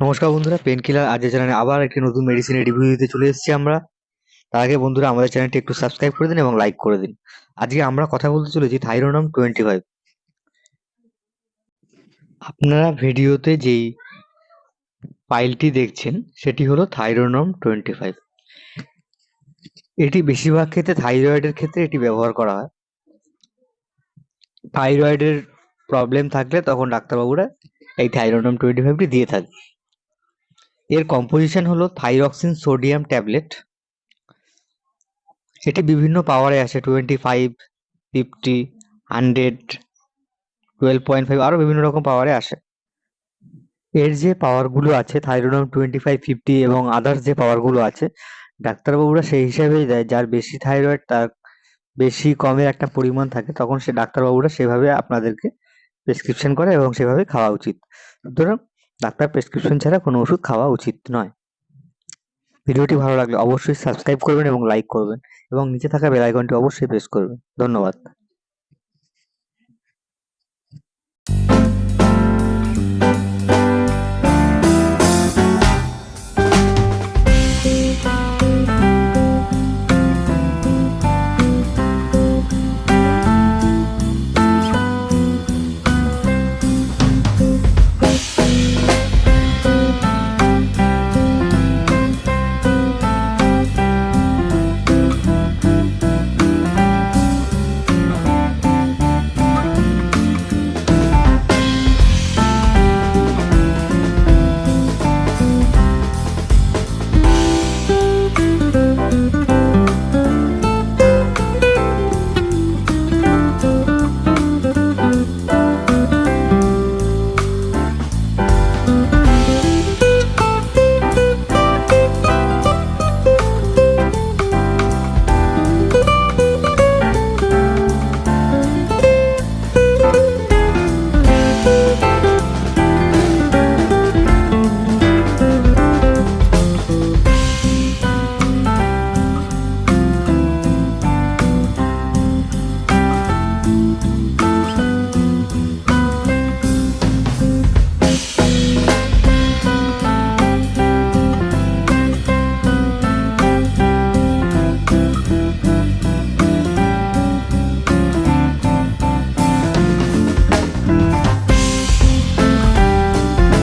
নমস্কার বন্ধুরা pain killer আজকের চ্যানেলে আবার একটি নতুন মেডিসিনের রিভিউ দিতে চলে এসেছি আমরা। তার আগে বন্ধুরা, আমাদের চ্যানেলটি একটু সাবস্ক্রাইব করে দিন এবং লাইক করে দিন। আজকে আমরা কথা বলতে চলেছি থাইরোনম টোয়েন্টি ফাইভ আপনারা ভিডিওতে যেই ফাইলটি দেখছেন, সেটি হলো থাইরোনম টোয়েন্টি ফাইভ এটি বেশিরভাগ ক্ষেত্রে থাইরয়েডের ক্ষেত্রে এটি ব্যবহার করা হয়। থাইরয়েডের প্রবলেম থাকলে তখন ডাক্তারবাবুরা এই থাইরোনম টোয়েন্টি ফাইভটি দিয়ে থাকে এর কম্পোজিশন হলো থাইরক্সিন সোডিয়াম ট্যাবলেট এটি বিভিন্ন পাওয়ারে আসে twenty five fifty hundred twelve point five আরও বিভিন্ন রকম পাওয়ারে আসে। এর যে পাওয়ারগুলো আছে থাইরোনম টোয়েন্টি ফাইভ ফিফটি এবং আদার্স যে পাওয়ারগুলো আছে, ডাক্তারবাবুরা সেই হিসাবেই দেয়। যার বেশি থাইরয়েড তার বেশি কমের একটা পরিমাণ থাকে, তখন সে ডাক্তারবাবুরা সেভাবে আপনাদেরকে প্রেসক্রিপশন করে এবং সেভাবে খাওয়া উচিত। সুতরাং ডাক্তার প্রেসক্রিপশন ছাড়া কোনো ওষুধ খাওয়া উচিত নয়। ভিডিওটি ভালো লাগলে অবশ্যই সাবস্ক্রাইব করবেন এবং লাইক করবেন এবং নিচে থাকা বেল আইকনটি অবশ্যই প্রেস করবেন। ধন্যবাদ।